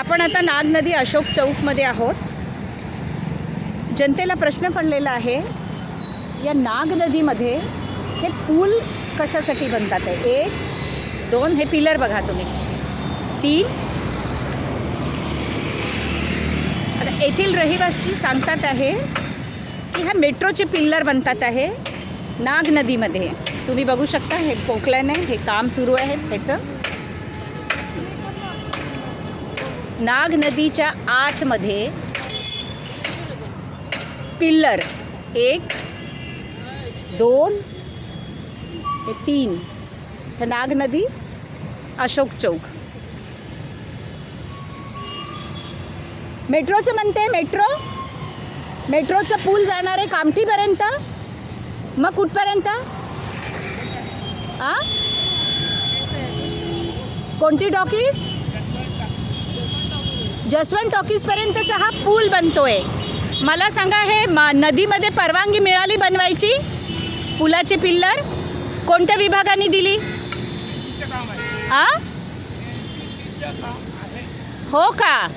आपण आता नाग नदी अशोक चौकमध्ये आहोत. जनतेला प्रश्न पडलेला आहे या नाग नदीमध्ये हे पूल कशासाठी बनतात आहे? एक दोन हे पिलर बघा तुम्ही. तीन आता येथील रहिवासी सांगतात आहे की ह्या मेट्रोचे पिल्लर बनतात आहे नाग नदीमध्ये. तुम्ही बघू शकता हे पोकल्याने हे काम सुरू आहे ह्याचं. नाग नदीच्या आतमध्ये पिल्लर. एक दोन हे तीन. हे नाग नदी अशोक चौक. मेट्रोचं म्हणते मेट्रो? मेट्रोचं पूल जाणार आहे कामठीपर्यंत? मग कुठपर्यंत? आ? कोणती टॉकीज जसवंत टॉकीजपर्यंतचा हा पूल बनतोय. मला सांगा हे मा नदीमध्ये परवानगी मिळाली बनवायची? पुलाचे पिल्लर? कोणत्या विभागाने दिली? आ? हो का.